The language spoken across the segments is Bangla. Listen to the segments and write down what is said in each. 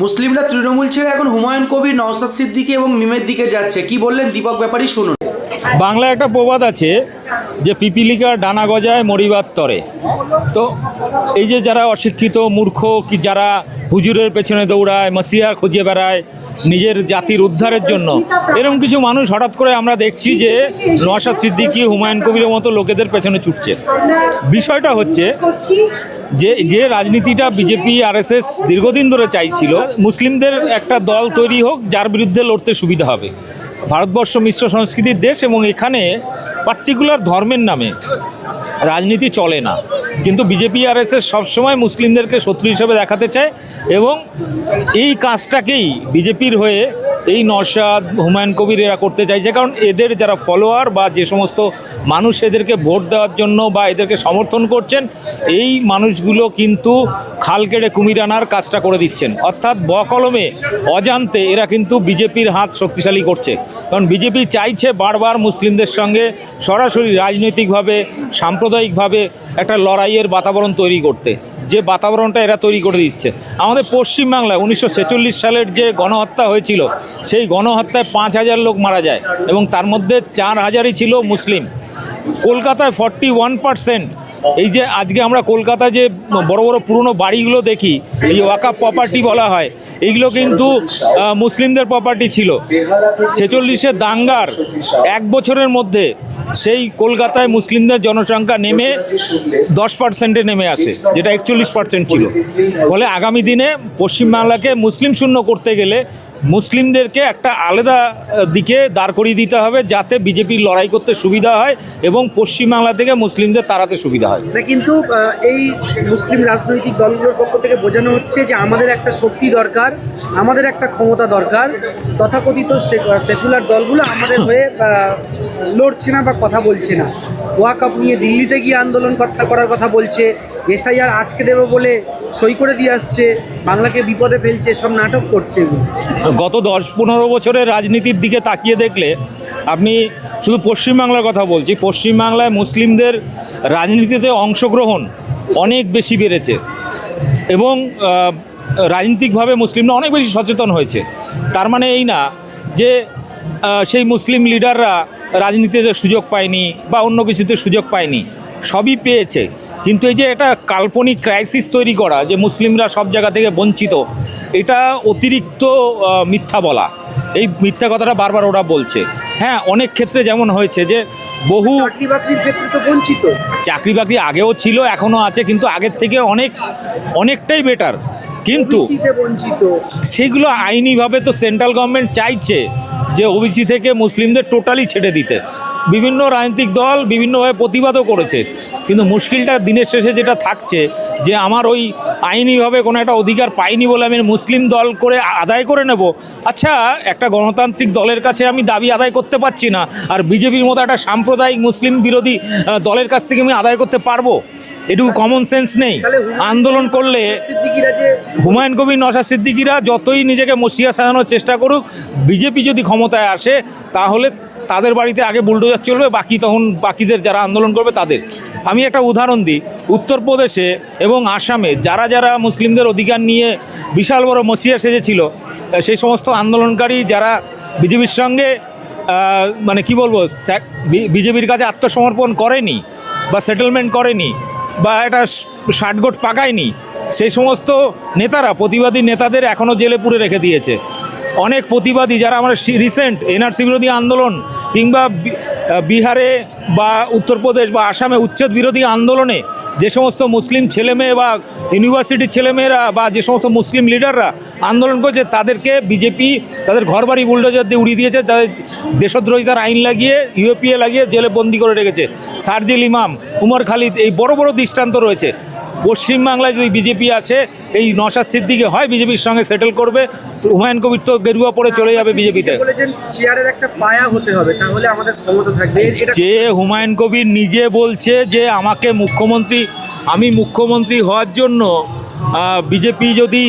মুসলিমরা তৃণমূল ছেড়ে এখন হুমায়ুন কবির নওসাদ সিদ্দিকী এবং মিমের দিকে যাচ্ছে। কি বললেন দীপক? ব্যাপারী শুনুন। বাংলায় একটা প্রবাদ আছে যে পিপিলিকা ডানা গজায় মরিবার তরে। তো এই যে যারা অশিক্ষিত, মূর্খ, কি যারা হুজুরের পেছনে দৌড়ায় মাসিয়া খুঁজে বেড়ায়, নিজের জাতির উদ্ধারের জন্য, এরকম কিছু মানুষ হঠাৎ করে আমরা দেখছি যে নওশাদ সিদ্দিকী, হুমায়ুন কবিরের মতো লোকেদের পেছনে ছুটছে। বিষয়টা হচ্ছে যে যে রাজনীতিটা বিজেপি, আরএসএস দীর্ঘদিন ধরে চাইছিল, মুসলিমদের একটা দল তৈরি হোক, যার বিরুদ্ধে লড়তে সুবিধা হবে। ভারতবর্ষ মিশ্র সংস্কৃতির দেশ এবং এখানে পার্টিকুলার ধর্মের নামে রাজনীতি চলে না। কিন্তু বিজেপি আর এস এস সবসময় মুসলিমদেরকে শত্রু হিসেবে দেখাতে চায় এবং এই কাজটাকেই বিজেপির হয়ে এই নরসাদ হুমায়ুন কবির এরা করতে চাইছে, কারণ এদের যারা ফলোয়ার বা যে সমস্ত মানুষ এদেরকে ভোট দেওয়ার জন্য বা এদেরকে সমর্থন করছেন, এই মানুষগুলো কিন্তু খাল কেড়ে কুমির আনার কাজটা করে দিচ্ছেন। অর্থাৎ বকলমে, অজান্তে এরা কিন্তু বিজেপির হাত শক্তিশালী করছে। কারণ বিজেপি চাইছে বারবার মুসলিমদের সঙ্গে সরাসরি রাজনৈতিকভাবে, সাম্প্রদায়িকভাবে একটা লড়াইয়ের বাতাবরণ তৈরি করতে। যে বাতাবরণটা এরা তৈরি করে দিচ্ছে। আমাদের পশ্চিমবাংলায় উনিশশো ছেচল্লিশ সালের যে গণহত্যা হয়েছিল, সেই গণহত্যায় পাঁচ হাজার লোক মারা যায় এবং তার মধ্যে চার হাজারই ছিল মুসলিম। কলকাতায় ফর্টি ওয়ান পার্সেন্ট, এই যে আজকে আমরা কলকাতায় যে বড় বড় পুরনো বাড়িগুলো দেখি, এই ওয়াকা প্রপার্টি বলা হয় এইগুলো কিন্তু মুসলিমদের প্রপার্টি ছিল। ছেচল্লিশের দাঙ্গার এক বছরের মধ্যে সেই কলকাতায় মুসলিমদের জনসংখ্যা নেমে দশ পার্সেন্টে নেমে আসে, যেটা একচল্লিশ পার্সেন্ট ছিল। ফলে আগামী দিনে পশ্চিমবাংলাকে মুসলিম শূন্য করতে গেলে মুসলিমদেরকে একটা আলাদা দিকে দাঁড় করিয়ে দিতে হবে, যাতে বিজেপির লড়াই করতে সুবিধা হয় এবং পশ্চিমবাংলা থেকে মুসলিমদের তাড়াতে সুবিধা হয়। কিন্তু এই মুসলিম রাজনৈতিক দলগুলোর পক্ষ থেকে বোঝানো হচ্ছে যে আমাদের একটা শক্তি দরকার আমাদের একটা ক্ষমতা দরকার তথাকথিত সেকুলার দলগুলো আমাদের হয়ে লড়ছে না বা কথা বলছে না। ওয়াকআপ নিয়ে দিল্লিতে গিয়ে আন্দোলন কর্তা করার কথা বলছে এসআইআর আটকে দেবে বলে সই করে দিয়ে আসছে বাংলাকে বিপদে ফেলছে সব নাটক করছে গত দশ পনেরো বছরের রাজনীতির দিকে তাকিয়ে দেখলে আপনি শুধু পশ্চিমবাংলার কথা বলছি পশ্চিমবাংলায় মুসলিমদের রাজনীতিতে অংশগ্রহণ অনেক বেশি বেড়েছে। এবং রাজনৈতিকভাবে মুসলিমরা অনেক বেশি সচেতন হয়েছে। তার মানে এই না যে সেই মুসলিম লিডাররা রাজনীতিতে সুযোগ পায়নি বা অন্য কিছুতে সুযোগ পায়নি সবই পেয়েছে। কিন্তু এই যে এটা কাল্পনিক ক্রাইসিস তৈরি করা যে মুসলিমরা সব জায়গা থেকে বঞ্চিত এটা অতিরিক্ত মিথ্যা বলা। এই মিথ্যা কথাটা বারবার ওরা বলছে। হ্যাঁ অনেক ক্ষেত্রে যেমন হয়েছে যে বহু চাকরি বাকরির ক্ষেত্রে তো বঞ্চিত। চাকরি বাকরি আগেও ছিল এখনও আছে কিন্তু আগের থেকে অনেক অনেকটাই বেটার কিন্তু বঞ্চিত। সেগুলো আইনিভাবে তো সেন্ট্রাল গভর্নমেন্ট চাইছে। যে ওবিসি থেকে মুসলিমদের টোটালি ছেড়ে দিতে। বিভিন্ন রাজনৈতিক দল বিভিন্নভাবে প্রতিবাদও করেছে। কিন্তু মুশকিলটা দিনের শেষে যেটা থাকছে যে আমার ওই আইনিভাবে কোনো একটা অধিকার পাইনি বলে আমি মুসলিম দল করে আদায় করে নেব। আচ্ছা একটা গণতান্ত্রিক দলের কাছে আমি দাবি আদায় করতে পারছি না। আর বিজেপির মতো একটা সাম্প্রদায়িক মুসলিম বিরোধী দলের কাছ থেকে আমি আদায় করতে পারব? এটুকু কমন সেন্স নেই। আন্দোলন করলে হুমায়ুন কবির নশা সিদ্দিকিরা যতই নিজেকে মসিয়া সাজানোর চেষ্টা করুক বিজেপি যদি ক্ষমতায় আসে তাহলে তাদের বাড়িতে আগে বুলডোজার চলবে বাকি তখন বাকিদের যারা আন্দোলন করবে তাদের। আমি একটা উদাহরণ দিই, উত্তরপ্রদেশে এবং আসামে যারা যারা মুসলিমদের অধিকার নিয়ে বিশাল বড় মসিয়া সেজেছিল সেই সমস্ত আন্দোলনকারী যারা বিজেপির সঙ্গে মানে কি বলব বিজেপির কাছে আত্মসমর্পণ করেনি বা সেটেলমেন্ট করেনি বা এটা ষাটগোট পাকায়নি, সেই সমস্ত নেতারা, প্রতিবাদী নেতাদের এখনও জেলে পুরে রেখে দিয়েছে। অনেক প্রতিবাদী যারা আমরা রিসেন্ট এনআরসি বিরোধী আন্দোলন কিংবা বিহারে বা উত্তরপ্রদেশ বা আসামে উচ্ছেদ বিরোধী আন্দোলনে যে সমস্ত মুসলিম ছেলেমেয়ে বা ইউনিভার্সিটির ছেলেমেয়েরা বা যে সমস্ত মুসলিম লিডাররা আন্দোলন করছে, তাদেরকে বিজেপি তাদের ঘরবাড়ি বুলডোজার দিয়ে উড়িয়ে দিয়েছে, তাদের দেশদ্রোহিতার আইন লাগিয়ে ইউএপিএ লাগিয়ে জেলে বন্দি করে রেখেছে। সার্জিল ইমাম, উমর খালিদ, এই বড় বড় দৃষ্টান্ত রয়েছে। পশ্চিমবাংলায় যদি বিজেপি আসে এই নশা সিদ্দিকে হয় বিজেপির সঙ্গে সেটেল করবে হুমায়ুন কবির তো গেরুয়া পরে চলে যাবে বিজেপিতে। চেয়ারের একটা পায়া হতে হবে তাহলে আমাদের ক্ষমতা থাকবে। যে হুমায়ুন কবির নিজে বলছে যে আমাকে মুখ্যমন্ত্রী আমি মুখ্যমন্ত্রী হওয়ার জন্য বিজেপি যদি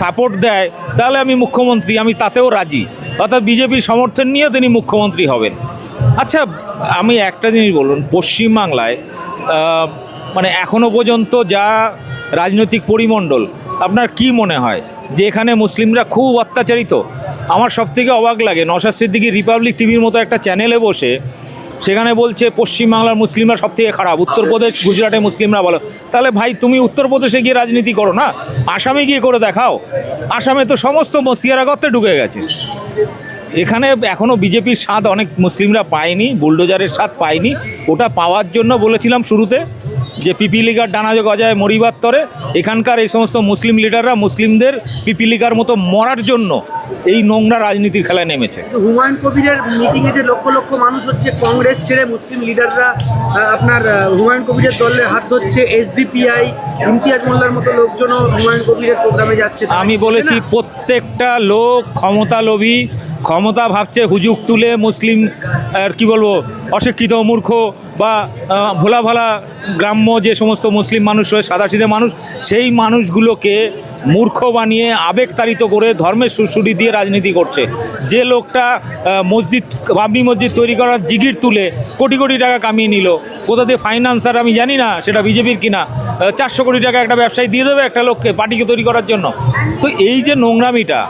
সাপোর্ট দেয় তাহলে আমি মুখ্যমন্ত্রী আমি তাতেও রাজি। অর্থাৎ বিজেপির সমর্থন নিয়ে তিনি মুখ্যমন্ত্রী হবেন। আচ্ছা আমি একটা জিনিস বলুন পশ্চিমবাংলায় মানে এখনও পর্যন্ত যা রাজনৈতিক পরিমণ্ডল, আপনার কি মনে হয়? যে এখানে মুসলিমরা খুব অত্যাচারিত। আমার সব থেকে অবাক লাগে নশাদ সিদ্দিকি রিপাবলিক টিভির মতো একটা চ্যানেলে বসে সেখানে বলছে, পশ্চিমবাংলার মুসলিমরা সব থেকে খারাপ, উত্তরপ্রদেশ, গুজরাটে মুসলিমরা বলো তাহলে ভাই, তুমি উত্তরপ্রদেশে গিয়ে রাজনীতি করো না? আসামে গিয়ে করে দেখাও। আসামে তো সমস্ত মসিয়ারা গর্তে ঢুকে গেছে। এখানে এখনও বিজেপির স্বাদ অনেক মুসলিমরা পায়নি, বুলডোজারের স্বাদ পায়নি। ওটা পাওয়ার জন্য বলেছিলাম শুরুতে। যে পিপিলিকার ডানা গজায় মরিবার তরে এখানকার এই সমস্ত মুসলিম লিডাররা মুসলিমদের পিপিলিকার মতো মরার জন্য এই নোংরা রাজনীতির খেলায় নেমেছে। হুমায়ুন কবিরের মিটিংয়ে যে লক্ষ লক্ষ মানুষ হচ্ছে কংগ্রেস ছেড়ে মুসলিম লিডাররা আপনার হুমায়ুন কবিরের দলে হাত ধরছে এসডিপিআই ইমতিয়াজ মোল্লার মতো লোকজনও হুমায়ুন কবিরের প্রোগ্রামে যাচ্ছে। আমি বলেছি প্রত্যেকটা লোক ক্ষমতা লোভী ক্ষমতা ভাবছে হুজুক তুলে মুসলিম, আর কি বলব, অশিক্ষিত, মূর্খ বা ভোলা ভালা গ্রাম্য যে সমস্ত মুসলিম মানুষ রয়েছে, সাদাসিধে মানুষ, সেই মানুষগুলোকে মূর্খ বানিয়ে আবেগতাড়িত করে ধর্মের সুরসুরি দিয়ে রাজনীতি করছে। যে লোকটা মসজিদ, বাবরি মসজিদ তৈরি করার জিগির তুলে কোটি কোটি টাকা কামিয়ে নিল, কোথা দিয়ে ফাইন্যান্সার আমি জানি না, সেটা বিজেপির কিনা চারশো কোটি টাকা একটা ব্যবসায়ী দিয়ে দেবে একটা লোককে, পার্টিকে তৈরি করার জন্য। তো এই যে নোংরামিটা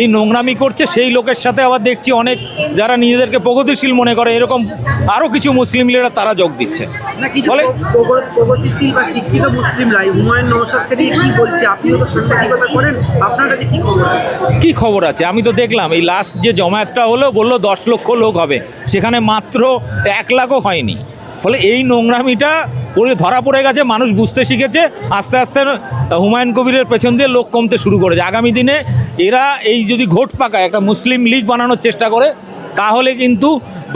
এই নোংরামি করছে সেই লোকের সাথে আবার দেখছি অনেক যারা নিজেদেরকে প্রগতিশীল মনে করে এরকম আরও কিছু মুসলিম লিডার তারা যোগ দিচ্ছে। ফলে প্রগতিশীল বা শিক্ষিত মুসলিমরাই হুমায়ুন কি বলছে? আপনিও তো সাংবাদিকতা করেন আপনার কাছে কি খবর আছে? কি খবর আছে? আমি তো দেখলাম এই লাস্ট যে জমায়েতটা হলো বলল দশ লক্ষ লোক হবে। সেখানে মাত্র এক লাখও হয়নি। ফলে এই নোংরামিটা পড়ে, ধরা পড়ে গেছে, মানুষ বুঝতে শিখেছে, আস্তে আস্তে হুমায়ুন কবিরের পেছন দিয়ে লোক কমতে শুরু করেছে। আগামী দিনে এরা এই যদি ঘোট পাকায়, একটা মুসলিম লীগ বানানোর চেষ্টা করে, তাহলে কিন্তু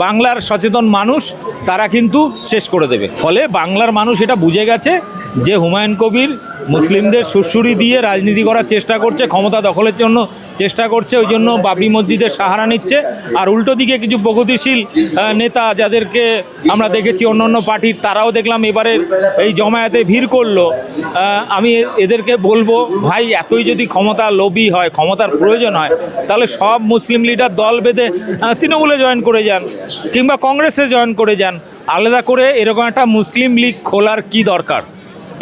বাংলার সচেতন মানুষ, তারা কিন্তু শেষ করে দেবে। ফলে বাংলার মানুষ এটা বুঝে গেছে যে হুমায়ুন কবির মুসলিমদের সুরসুরি দিয়ে রাজনীতি করার চেষ্টা করছে, ক্ষমতা দখলের জন্য চেষ্টা করছে, ওই জন্য বাবরি মসজিদের সাহারা নিচ্ছে। আর উল্টো দিকে কিছু প্রগতিশীল নেতা যাদেরকে আমরা দেখেছি, অন্য অন্য পার্টির, তারাও দেখলাম এবারে এই জমায়েতে ভিড় করল। আমি এদেরকে বলব, ভাই, এতই যদি ক্ষমতা লোভী হয়, ক্ষমতার প্রয়োজন হয়, তাহলে সব মুসলিম লিডার দল বেঁধে তৃণমূলে জয়েন করে যান, কিংবা কংগ্রেসে জয়েন করে যান। আলাদা করে এরকম একটা মুসলিম লীগ খোলার কি দরকার?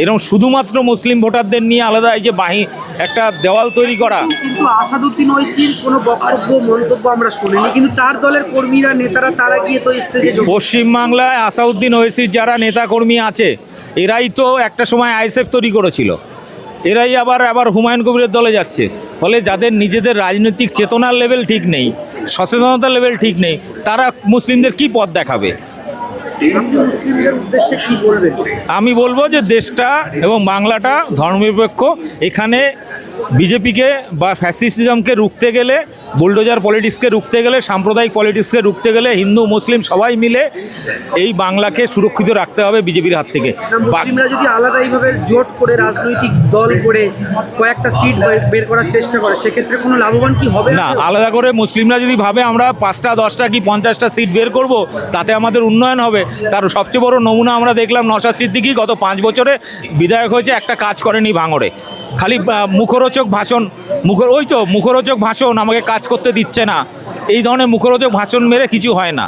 এরকম শুধুমাত্র মুসলিম ভোটারদের নিয়ে আলাদা এই যে বাহি একটা দেওয়াল তৈরি করা। কিন্তু আসাদুদ্দিন ওইসির কোনো বক্তব্য মন্তব্য আমরা শুনিনি। কিন্তু তার দলের কর্মীরা নেতারা তারা গিয়ে তো স্টেজে পশ্চিমবাংলায় আসাউদ্দিন ওয়েসির যারা নেতাকর্মী আছে এরাই তো একটা সময় আইএসএফ তৈরি করেছিল। এরাই আবার আবার হুমায়ুন কবিরের দলে যাচ্ছে। ফলে যাদের নিজেদের রাজনৈতিক চেতনার লেভেল ঠিক নেই সচেতনতার লেভেল ঠিক নেই তারা মুসলিমদের কি পথ দেখাবে? আমি বলব যে দেশটা এবং বাংলাটা ধর্মনিরপেক্ষ। এখানে বিজেপিকে বা ফ্যাসিসিজমকে রুখতে গেলে বুলডোজার পলিটিক্সকে রুখতে গেলে সাম্প্রদায়িক পলিটিক্সকে রুখতে গেলে হিন্দু মুসলিম সবাই মিলে এই বাংলাকে সুরক্ষিত রাখতে হবে বিজেপির হাত থেকে। মুসলিমরা যদি আলাদা এইভাবে জোট করে রাজনৈতিক দল করে কয়েকটা সিট বের করার চেষ্টা করে সেক্ষেত্রে কোনো লাভবান কি হবে? না আলাদা করে মুসলিমরা যদি ভাবে আমরা পাঁচটা দশটা কি পঞ্চাশটা সিট বের করব তাতে আমাদের উন্নয়ন হবে। তার সবচেয়ে বড় নমুনা আমরা দেখলাম নশা সিদ্দিকি গত পাঁচ বছরে বিধায়ক হয়েছে একটা কাজ করেনি ভাঙড়ে। খালি মুখরোচক ভাষণ, মুখর, ওই তো, মুখরোচক ভাষণ আমাকে কাজ করতে দিচ্ছে না। এই ধরনের মুখরোচক ভাষণ মেরে কিছু হয় না।